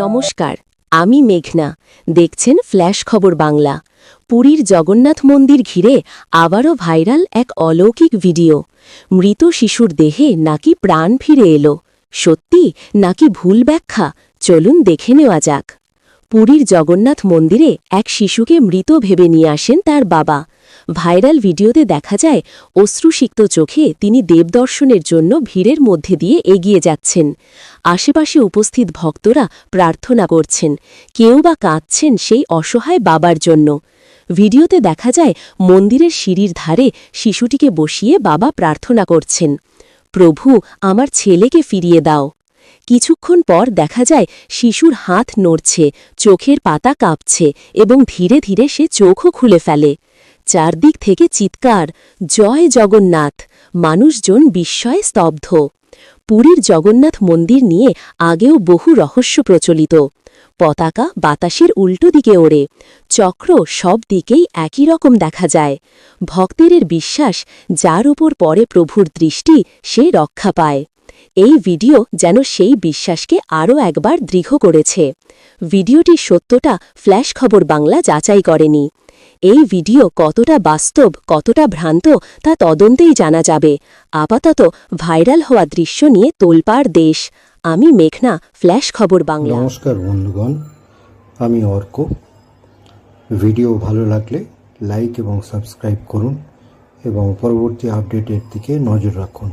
নমস্কার, আমি মেঘনা। দেখছেন ফ্ল্যাশ খবর বাংলা। পুরীর জগন্নাথ মন্দির ঘিরে আবারও ভাইরাল এক অলৌকিক ভিডিও। মৃত শিশুর দেহে নাকি প্রাণ ফিরে এলো। সত্যি নাকি ভুল ব্যাখ্যা? চলুন দেখে নেওয়া যাক। পুরীর জগন্নাথ মন্দিরে এক শিশুকে মৃত ভেবে নিয়ে আসেন তার বাবা। ভাইরাল ভিডিওতে দেখা যায়, অশ্রুসিক্ত চোখে তিনি দেবদর্শনের জন্য ভিড়ের মধ্যে দিয়ে এগিয়ে যাচ্ছেন। আশেপাশে উপস্থিত ভক্তরা প্রার্থনা করছেন, কেউ বা কাঁদছেন সেই অসহায় বাবার জন্য। ভিডিওতে দেখা যায়, মন্দিরের সিঁড়ির ধারে শিশুটিকে বসিয়ে বাবা প্রার্থনা করছেন, প্রভু, আমার ছেলেকে ফিরিয়ে দাও। কিছুক্ষণ পর দেখা যায়, শিশুর হাত নড়ছে, চোখের পাতা কাঁপছে এবং ধীরে ধীরে সে চোখও খুলে ফেলে। চারদিক থেকে চিৎকার, জয় জগন্নাথ। মানুষজন বিস্ময়ে স্তব্ধ। পুরীর জগন্নাথ মন্দির নিয়ে আগেও বহু রহস্য প্রচলিত। পতাকা বাতাসের উল্টো দিকে ওড়ে। চক্র সব দিকেই একই রকম দেখা যায়। ভক্তের বিশ্বাস, যার উপর পরে প্রভুর দৃষ্টি, সে রক্ষা পায়। এই ভিডিও যেন সেই বিশ্বাসকে আরও একবার দৃঢ় করেছে। ভিডিওটির সত্যটা ফ্ল্যাশ খবর বাংলা যাচাই করেনি। এই ভিডিও কতটা বাস্তব, কতটা ভ্রান্ত, তা তদন্তেই জানা যাবে। আপাতত ভাইরাল হওয়া দৃশ্য নিয়ে তোলপাড় দেশ। আমি মেঘনা, ফ্ল্যাশ খবর বাংলা। নমস্কার বন্ধুগণ, আমি অর্ক। ভিডিও ভালো লাগলে লাইক এবং সাবস্ক্রাইব করুন এবং পরবর্তী আপডেটের দিকে নজর রাখুন।